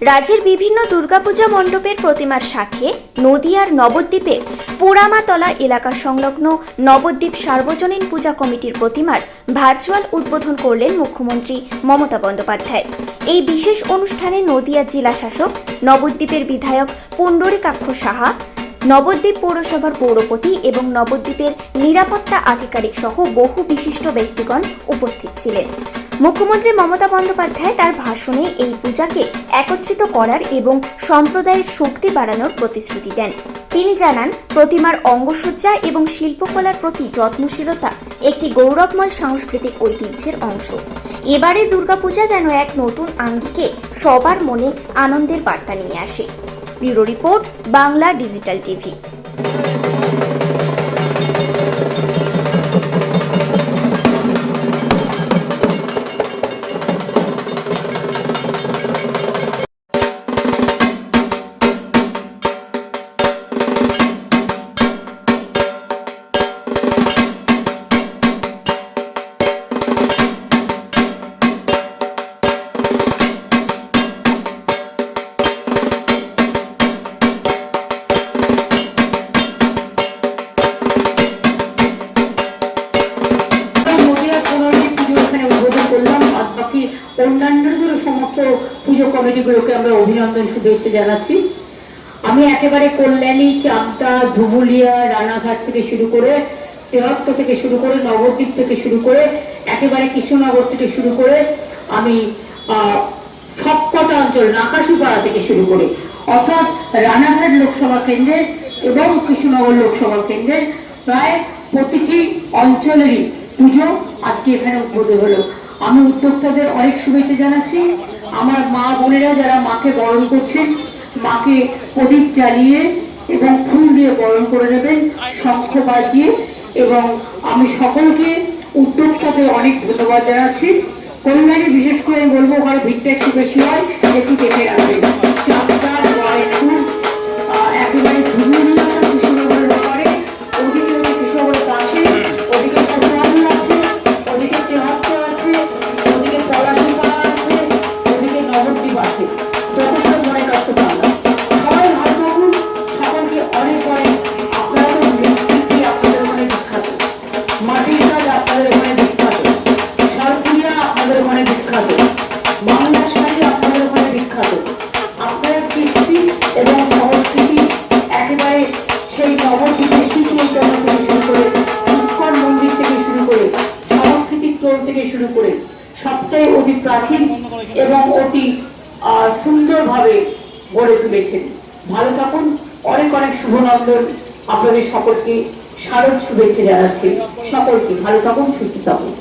রাজ্যের বিভিন্ন দুর্গাপূজা মণ্ডপের প্রতিমার সাথে নদিয়ার নবদ্বীপে পোড়ামাতলা এলাকা সংলগ্ন নবদ্বীপ সার্বজনীন পূজা কমিটির প্রতিমার ভার্চুয়াল উদ্বোধন করলেন মুখ্যমন্ত্রী মমতা বন্দ্যোপাধ্যায়। এই বিশেষ অনুষ্ঠানে নদিয়া জেলা শাসক, নবদ্বীপের বিধায়ক পুণ্ডরীকাক্ষ সাহা, নবদ্বীপ পৌরসভার পৌরপতি এবং নবদ্বীপের নিরাপত্তা আধিকারিক সহ বহু বিশিষ্ট ব্যক্তিগণ উপস্থিত ছিলেন। মুখ্যমন্ত্রী মমতা বন্দ্যোপাধ্যায় তার ভাষণে এই পূজাকে একত্রিত করার এবং সম্প্রদায়ের শক্তি বাড়ানোর প্রতিশ্রুতি দেন। তিনি জানান, প্রতিমার অঙ্গসজ্জা এবং শিল্পকলার প্রতি যত্নশীলতা একটি গৌরবময় সাংস্কৃতিক ঐতিহ্যের অংশ। এবারে দুর্গাপূজা যেন এক নতুন আঙ্গিকে সবার মনে আনন্দের বার্তা নিয়ে আসে। Bureau report, Bangla digital TV. বাকি অন্যান্যদেরও সমস্ত পুজো কমিটিগুলোকে আমরা অভিনন্দন শুভেচ্ছা জানাচ্ছি। আমি একেবারে কল্যাণী চাকদা ধুবুলিয়া, রানাঘাট থেকে শুরু করে তেহট্ট থেকে শুরু করে নবদ্বীপ থেকে শুরু করে একেবারে কৃষ্ণনগর থেকে শুরু করে আমি সবকটা অঞ্চল, নাকাশিপাড়া থেকে শুরু করে, অর্থাৎ রানাঘাট লোকসভা কেন্দ্রের এবং কৃষ্ণনগর লোকসভা কেন্দ্রের প্রায় প্রতিটি অঞ্চলেরই পুজো আজকে এখানে উদ্বোধন হলো। আমি উদ্যোক্তাদের অনেক শুভেচ্ছা জানাচ্ছি। আমার মা বোনেরা যারা মাকে বরণ করছেন, মাকে প্রদীপ জ্বালিয়ে এবং ফুল দিয়ে বরণ করে নেবেন, শঙ্খ বাজিয়ে এবং আমি সকলকে উদ্যোক্তাদের অনেক ধন্যবাদ জানাচ্ছি। কল্যাণী, বিশেষ করে আমি বলব, ওখানে ভিড়টা একটু বেশি হয়, একটু কেটে রাখবেন থেকে শুরু করে সবটাই অতি প্রাচীন এবং অতি সুন্দরভাবে গড়ে তুলেছেন। ভালো থাকুন। অনেক অনেক শুভনন্দন। আপনাদের সকলকে শারদ শুভেচ্ছা জানাচ্ছি। সকলকে ভালো থাকুন, সুস্থ থাকুন।